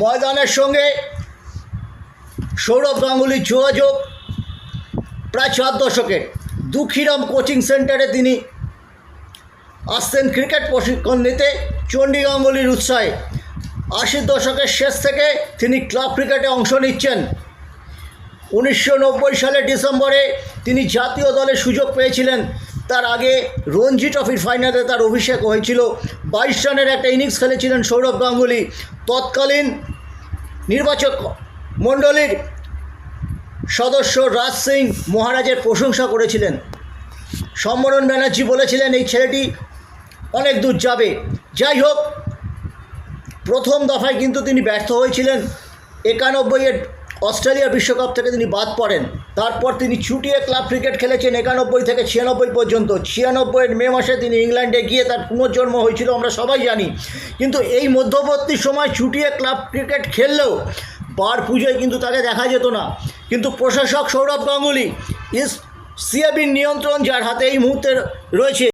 ময়দানের সঙ্গে সৌরভ গাঙ্গুলির যোগাযোগ প্রায় চার দশকে। দুঃখীরাম কোচিং সেন্টারে তিনি আসতেন ক্রিকেট প্রশিক্ষণ নিতে। চণ্ডী গাঙ্গুলির উৎসাহে আশির দশকের শেষ থেকে তিনি ক্লাব ক্রিকেটে অংশ নিচ্ছেন। উনিশশো সালের ডিসেম্বরে তিনি জাতীয় দলে সুযোগ পেয়েছিলেন। তার আগে রঞ্জি ট্রফির ফাইনালে তার অভিষেক হয়েছিল। বাইশ রানের একটা ইনিংস খেলেছিলেন সৌরভ গাঙ্গুলি। তৎকালীন নির্বাচক মণ্ডলীর সদস্য রাজ সিং মহারাজের প্রশংসা করেছিলেন। সম্মরণ ব্যানার্জি বলেছিলেন, এই ছেলেটি অনেক দূর যাবে। যাই হোক, প্রথম দফায় কিন্তু তিনি ব্যর্থ হয়েছিলেন। একানব্বইয়ের অস্ট্রেলিয়া বিশ্বকাপ থেকে তিনি বাদ পড়েন। তারপর তিনি ছুটিয়ে ক্লাব ক্রিকেট খেলেছেন একানব্বই থেকে ছিয়ানব্বই পর্যন্ত। ছিয়ানব্বইয়ের মে মাসে তিনি ইংল্যান্ডে গিয়ে তার পুনর্জন্ম হয়েছিল, আমরা সবাই জানি। কিন্তু এই মধ্যবর্তী সময় ছুটিয়ে ক্লাব ক্রিকেট খেললেও বার পুজোয় কিন্তু তাকে দেখা যেত না। কিন্তু প্রশাসক সৌরভ গাঙ্গুলি, ইস সিএবির নিয়ন্ত্রণ যার হাতে এই মুহূর্তে রয়েছে